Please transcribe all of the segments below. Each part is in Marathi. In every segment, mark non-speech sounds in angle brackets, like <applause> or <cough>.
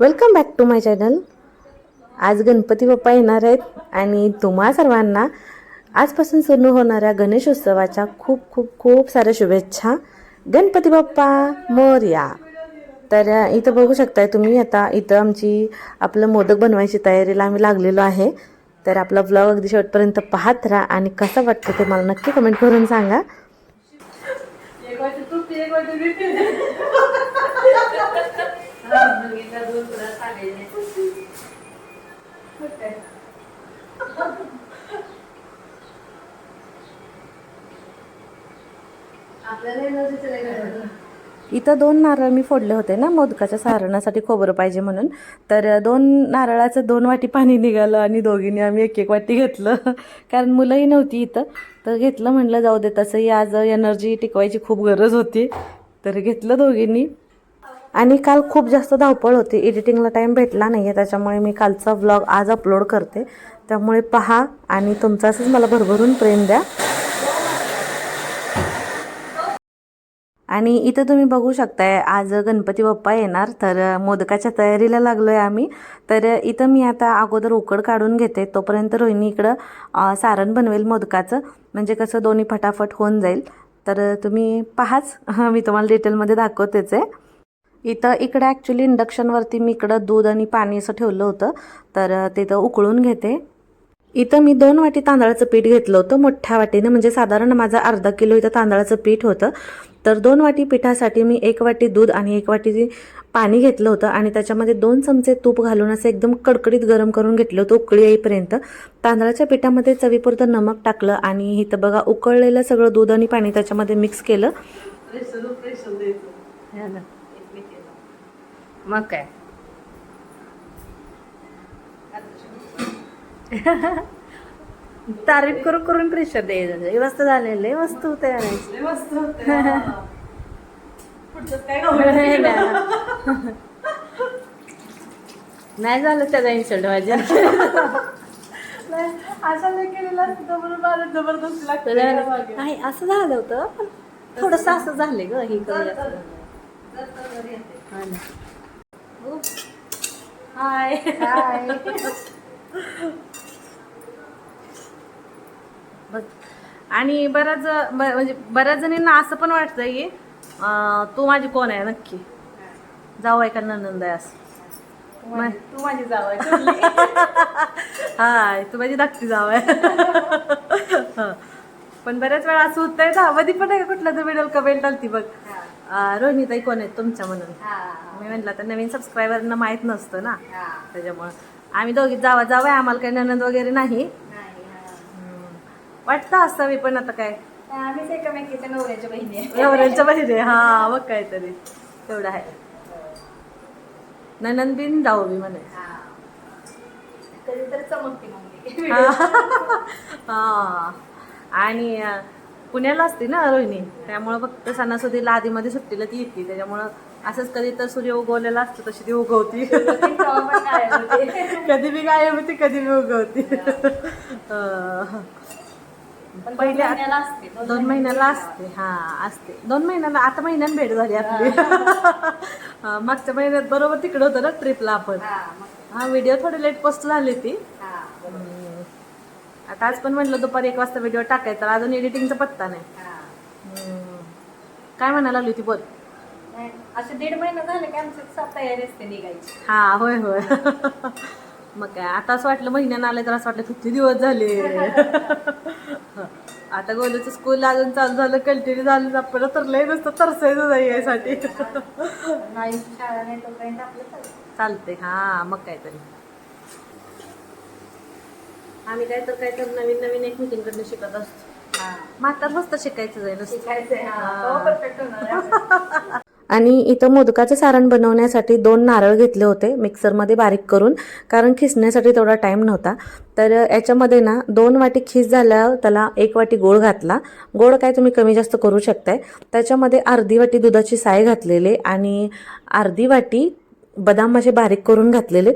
Welcome back to my channel आज गणपती बाप्पा येणार आहेत आणि तुम्हा सर्वांना आजपासून सुरू होणाऱ्या गणेशोत्सवाच्या खूप खूप खूप साऱ्या शुभेच्छा. गणपती बाप्पा मोरया. तर इथं बघू शकताय तुम्ही आता इथं आमची आपलं मोदक बनवायची तयारीला आम्ही लागलेलो आहे. तर आपला ब्लॉग अगदी शेवटपर्यंत पाहत राहा आणि कसं वाटतं ते मला नक्की कमेंट करून सांगा. इथं दोन नारळ मी फोडले होते ना मोदकाच्या सारणासाठी खोबरं पाहिजे म्हणून. तर दोन नारळाचं दोन वाटी पाणी निघालं आणि दोघींनी आम्ही एक एक वाटी घेतलं. कारण मुलंही नव्हती इथं. तर घेतलं म्हटलं जाऊ दे तसंही आज एनर्जी टिकवायची खूप गरज होती. तर घेतलं दोघींनी. आणि काल खूप जास्त धावपळ होती. एडिटिंगला टाईम भेटला नाही आहे त्याच्यामुळे मी कालचा व्लॉग आज अपलोड करते. त्यामुळे पहा आणि तुमचं असंच मला भरभरून प्रेम द्या. आणि इथं तुम्ही बघू शकताय आज गणपती बाप्पा येणार. तर मोदकाच्या तयारीला लागलो आहे आम्ही. तर इथं मी आता अगोदर उकड काढून घेते. तोपर्यंत रोहिणी इकडं सारण बनवेल मोदकाचं. म्हणजे कसं दोन्ही फटाफट होऊन जाईल. तर तुम्ही पहाच. हां मी तुम्हाला डिटेलमध्ये दाखवतेच आहे. इथं इकडं ॲक्च्युली इंडक्शनवरती मी इकडं दूध आणि पाणी असं ठेवलं होतं. तर तिथं उकळून घेते. इथं मी दोन वाटी तांदळाचं पीठ घेतलं होतं मोठ्या वाटीनं. म्हणजे साधारण माझं अर्धा किलो इथं तांदळाचं पीठ होतं. तर दोन वाटी पिठासाठी मी एक वाटी दूध आणि एक वाटी पाणी घेतलं होतं. आणि त्याच्यामध्ये दोन चमचे तूप घालून असं एकदम कडकडीत गरम करून घेतलं होतं उकळी येईपर्यंत. तांदळाच्या पिठामध्ये चवीपुरतं नमक टाकलं आणि इथं बघा उकळलेलं सगळं दूध आणि पाणी त्याच्यामध्ये मिक्स केलं. मग काय तारीफ करून करून प्रेशर द्यायचं हे मस्त झालेलं मस्त होते नाही झालं त्याचा इन्सल्ट माझ्या नाही असं झालं होतं पण थोडस असं झालंय ग हे करूया हा. हो. हाय बघ आणि बऱ्याच म्हणजे बऱ्याच जणींना असं पण वाटतं की तू माझी कोण आहे नक्की. जाऊ आहे का नंद आहे असं तू माझी जावं <laughs> हाय तू माझी धाकटी जाव आहे. <laughs> पण बऱ्याच वेळा असं होतंय ना मध्ये पण आहे का कुठला तर व्हिडिओ कमेंट आलती बघ. रोहिणीताई कोण आहेत तुमच्या म्हणून? मी म्हटलं तर नवीन सबस्क्रायबरना माहीत नसतं ना. त्याच्यामुळं आम्ही दोघी जावा जावा आम्हाला काही ननंद वगैरे नाही. वाटतं असावी पण आता काय? आम्हीच एकमेकीच्या नवऱ्याच्या बहिणी नवऱ्यांच्या बहिणी हा मग काहीतरी. तेवढं आहे. ननंद बिन जाऊ बी म्हणे. कधी तर चमकते मग हा. आणि पुण्याला असते ना रोहिणी त्यामुळं फक्त सणासुदीला आधीमध्ये सुट्टीला ती येते. त्याच्यामुळं असंच कधी तर सूर्य उगवलेला असतो तशी ती उगवती. <laughs> कधी बी गायब होती कधी बी उगवती. अं, पहिले महिन्याला असते दोन महिन्याला असते हा असते. दोन महिन्याला आता महिन्यात भेट झाली आपली. <laughs> मागच्या महिन्यात बरोबर तिकडे होतं ना ट्रिपला आपण. हा व्हिडिओ थोडी लेट पोस्ट झाली ती. आता आज पण म्हटलं दुपारी एक वाजता व्हिडिओ टाकायचा तर अजून एडिटिंगचा पत्ता नाही. हम्म. काय म्हणायला लागली ती बोल. असे दीड महिना झाले की आमची सात तयारी असते निघायची. हा होय होय. मग काय आता असं वाटलं महिन्यानं आले तर असं वाटलं किती दिवस झाले. आता गोलूचं स्कूल अजून चालू झालं कंटिन्यू झालं आपल्याला तर लय नसतं तरसायचं नाही यासाठी. नाही शाळा नाही तोपर्यंत आपलं चालतं. चालते हा मग काहीतरी. आम्ही काय तर काय तर नवीन नवीन एक कडनं शिकत असतो. म्हातार मस्त शिकायचं जाईल हा. <laughs> आणि इथं मोदकाचं सारण बनवण्यासाठी दोन नारळ घेतले होते मिक्सरमध्ये बारीक करून कारण खिसण्यासाठी तेवढा टाईम नव्हता. तर याच्यामध्ये ना दोन वाटी खीस झाल्यावर त्याला एक वाटी गोळ घातला. गोळ काय तुम्ही कमी जास्त करू शकताय. त्याच्यामध्ये अर्धी वाटी दुधाची साय घातलेली आणि अर्धी वाटी बदाम असे बारीक करून घातलेले.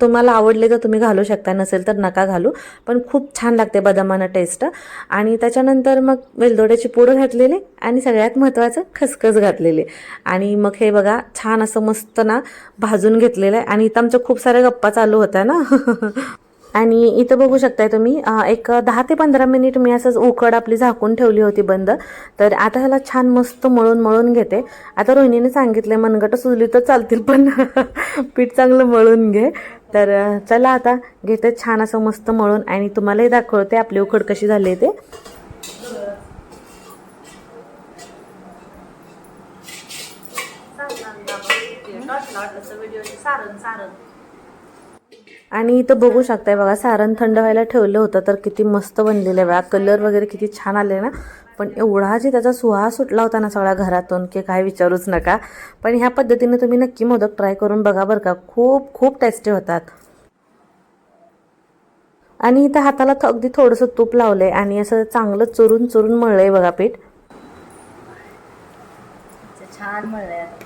तुम्हाला आवडले तर तुम्ही घालू शकता नसेल तर नका घालू. पण खूप छान लागते बदामानं टेस्ट आणि त्याच्यानंतर मग वेलदोड्याची पूड घातलेले आणि सगळ्यात महत्त्वाचं खसखस घातलेले. आणि मग हे बघा छान असं मस्त ना भाजून घेतलेलं आहे. आणि इथं आमच्या खूप साऱ्या गप्पा चालू होत्या ना. <laughs> आणि इथं बघू शकताय तुम्ही एक दहा ते पंधरा मिनिट मी असंच उकड आपली झाकून ठेवली होती बंद. तर आता ह्याला छान मस्त मळून मळून घेते. आता रोहिणीने सांगितले मनगट सुजली तर चालतील पण <laughs> पीठ चांगलं मळून घे. तर चला आता घेते छान असं मस्त मळून आणि तुम्हालाही दाखवते आपली उकड कशी झाली आहे. ते आणि इथं बघू शकताय बघा सारण थंड व्हायला ठेवलं होतं तर किती मस्त बनलेलं आहे बघा. कलर वगैरे किती छान आले ना. पण एवढा जे त्याचा सुहास सुटला होता ना सगळ्या घरातून की काय विचारूच नका. पण ह्या पद्धतीने तुम्ही नक्की मोदक ट्राय करून बघा बरं का. खूप खूप टेस्टी होतात. आणि इथं हाताला अगदी थोडंसं तूप लावलंय आणि असं चांगलं चुरून चुरून मळलंय बघा पीठ. छान मळलंय आहे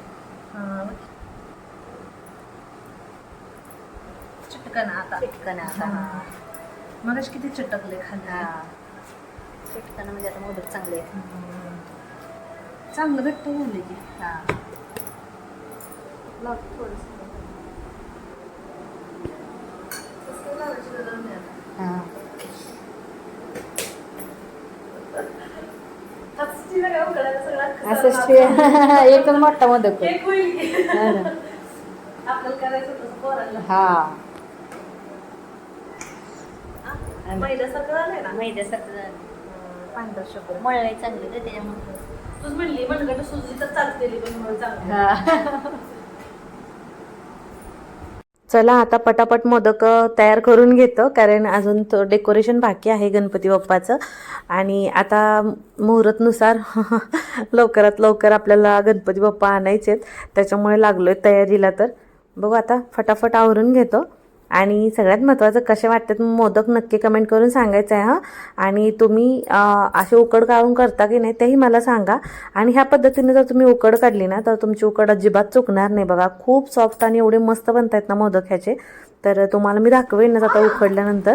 चिटकन आता. चिटकन आता. हा. किती चिटकले खाली? हा. चिटकन म्हणजे आता मोदक चांगले. चांगलं घट्ट झाले की. हा. हा. <laughs> एकदम मोठा मोदक. हा. ना. पहिल्यासारखं झालंय ना? मैद्यासारखं झालं. पांढरं शुभ्र मळलंय चांगलं तर त्याच्यामुळे. तूच म्हणली मनगट सुजली तर चालते पण मग चांगलं. <laughs> चला आता पटापट मोदक तयार करून घेतो कारण अजून तो डेकोरेशन बाकी आहे गणपती बाप्पाचं. आणि आता मुहूर्तनुसार <laughs> लवकरात लवकर आपल्याला गणपती बाप्पा आणायचे आहेत त्याच्यामुळे लागलो आहे तयारीला तर. बघू आता फटाफट आवरून घेतो. आणि सगळ्यात महत्त्वाचं कसे वाटतात मोदक नक्की कमेंट करून सांगायचं आहे हां? आणि तुम्ही अ, असे उकड काढून करता की नाही तेही मला सांगा. आणि ह्या पद्धतीने जर तुम्ही उकड काढली ना तर तुमची उकड अजिबात चुकणार नाही. बघा खूप सॉफ्ट आणि एवढे मस्त बनतायत ना मोदक ह्याचे. तर तुम्हाला मी दाखवेनच आता उकडल्यानंतर.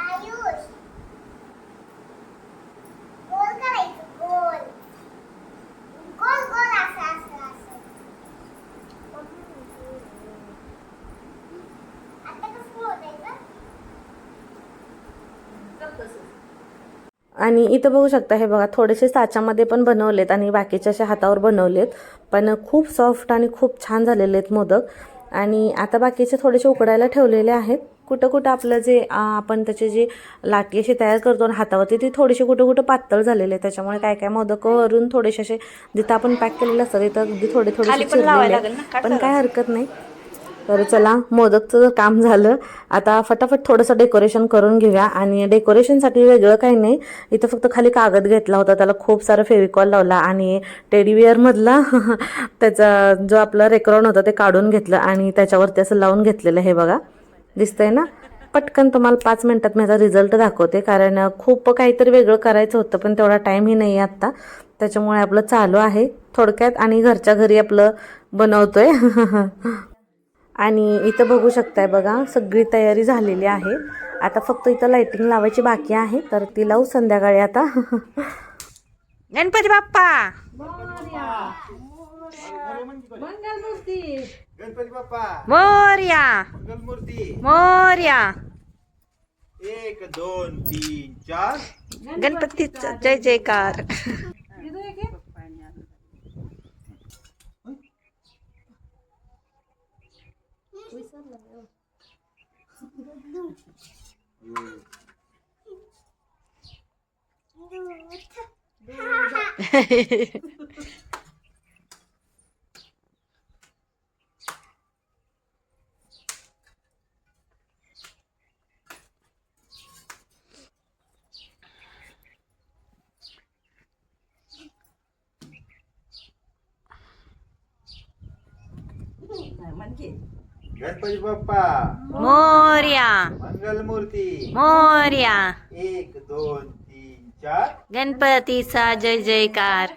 आयुष गोल करायचं गोल गोल गोल असं असं असं आता कसं मोजायचं आणि इथं बघू शकता हे बघा थोडेसे साच्यामध्ये पण बनवलेत आणि बाकीचे असे हातावर बनवलेत. पण खूप सॉफ्ट आणि खूप छान झालेले आहेत मोदक. आणि आता बाकीचे थोडेसे उकडायला ठेवलेले आहेत. कुठं कुठं आपलं जे आपण त्याचे जे लाटी अशी तयार करतो ना हातावरती ती थोडीशी कुठं कुठं पातळ झालेले आहेत त्याच्यामुळे काय काय मोदक वरून थोडेसे असे जिथं आपण पॅक केलेले असतात तिथं अगदी थोडे चिरलेले. काय पण काय हरकत नाही. तर चला मोदकचं जर काम झालं. आता फटाफट थोडंसं डेकोरेशन करून घेऊया. आणि डेकोरेशनसाठी वेगळं काही नाही. इथं फक्त खाली कागद घेतला होता. त्याला खूप सारं फेविकॉल लावला. आणि टेडीवेअरमधला <laughs> त्याचा जो आपला रेक्रॉन होता ते काढून घेतलं. आणि त्याच्यावरती असं लावून घेतलेलं हे बघा. दिसतंय ना? पटकन तुम्हाला पाच मिनटात मी याचा रिझल्ट दाखवते. कारण खूप काहीतरी वेगळं करायचं होतं पण तेवढा टाईमही नाही आहे आत्ता. त्याच्यामुळे आपलं चालू आहे. थोडक्यात आणि घरच्या घरी आपलं बनवतोय. <laughs> आणि इथं बघू शकताय बघा सगळी तयारी झालेली आहे. आता फक्त इथं लाइटिंग लावायची बाकी आहे तर ती लावू संध्याकाळी आता. गणपती बाप्पा! गणपती बाप्पा मोर्या! मोर्या! एक दोन तीन चार. गणपतीचा जय जयकार. Do, não, do, do, do, do, do, do, do, do, do, do, do, do, do, do, do, do, Ganpati Bappa Morya. मंगल मूर्ती मोर्या. एक दोन तीन चार. गणपतीचा जय जयकार.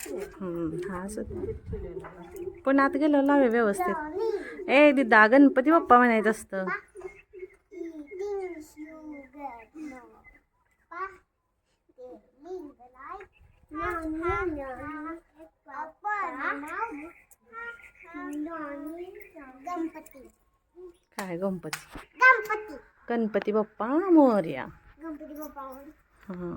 हा असं. पण आत गेलो लावे व्यवस्थित. ए दिदा गणपती बाप्पा म्हणायचं असतं. काय गणपती? गणपती गणपती बाप्पा मोर्या. गणपती बाप्पा हा.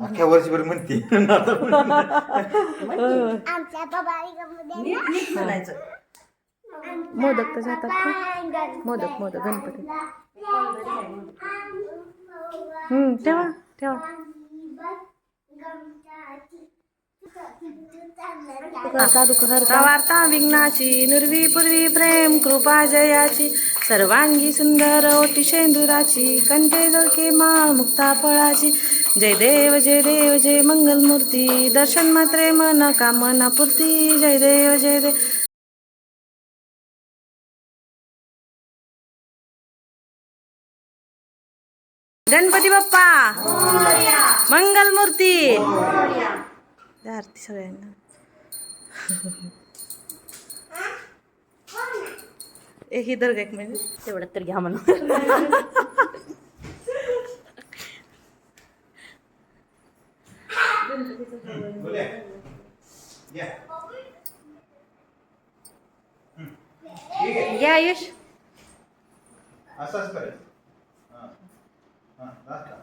अख्ख्या वर्षभर म्हणते. आमच्या बाबाई गणपती मोदक तर जातात का? मोदक मोदक गणपती. हम्म ठेवा ठेवा. वार्ता विघ्नाची निर्वी पूर्वी प्रेम कृपा जयाची सर्वांगी सुंदर ओटी शेंदुराची कंठे जळके माळ मुक्ता फळाची. जय देव जय देव जय मंगलमूर्ती दर्शन मात्रे मन कामना पूर्ती. जय देव जय देव. गणपती बाप्पा मंगलमूर्ती. द्या आरती सगळ्यांना ए ही दर्ग एक म्हणजे तेवढं तर घ्या म्हणून बोले. या. आयुष असंच करायचं हां. हां.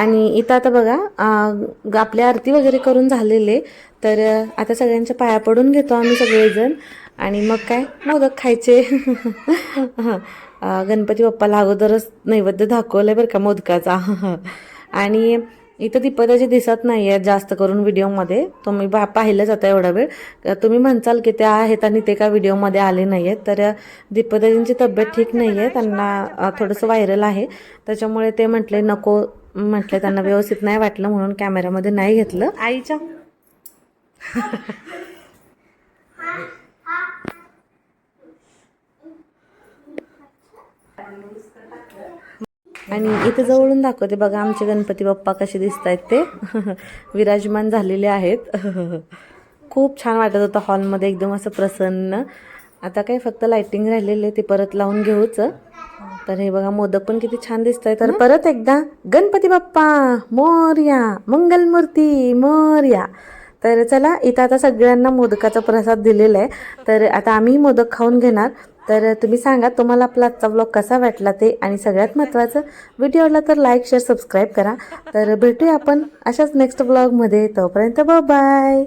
आणि इथं आता बघा आपल्या ग- आपली आरती वगैरे करून झालेले तर आता सगळ्यांच्या पाया पडून घेतो आम्ही सगळेजण. आणि मग काय? मोदक खायचे. <laughs> गणपती बाप्पाला अगोदरच नैवेद्य दाखवलंय बरं का मोदकाचा. <laughs> आणि इथं दीपदाजी दिसत नाही आहेत जास्त करून व्हिडिओमध्ये. तुम्ही बा पाहिलं जातं एवढा वेळ. तुम्ही म्हणचाल की त्या आहेत आणि ते का व्हिडिओमध्ये आले नाही आहेत तर दीपदाजींची तब्येत ठीक नाही आहे त्यांना थोडंसं व्हायरल आहे. त्याच्यामुळे ते म्हटले नको म्हटले त्यांना व्यवस्थित नाही वाटलं म्हणून कॅमेऱ्यामध्ये नाही घेतलं. आईच्या. आणि इथे जवळून दाखवते बघा आमचे गणपती बाप्पा कसे दिसत आहेत ते. <laughs> विराजमान झालेले आहेत. <laughs> खूप छान वाटत होतं हॉलमध्ये एकदम असं प्रसन्न. आता काय फक्त लाइटिंग राहिलेले ते परत लावून घेऊच. तर हे बघा मोदक पण किती छान दिसत आहे तर परत एकदा गणपती बाप्पा मोर्या मंगलमूर्ती मोर्या. तर चला इथं आता सगळ्यांना मोदकाचा प्रसाद दिलेला आहे. तर आता आम्ही मोदक खाऊन घेणार. तर तुम्ही सांगा तुम्हाला आपला आजचा ब्लॉग कसा वाटला ते? आणि सगळ्यात महत्त्वाचं व्हिडिओ आवडला तर लाईक शेअर सबस्क्राईब करा. तर भेटूया आपण अशाच नेक्स्ट ब्लॉगमध्ये तोपर्यंत बाय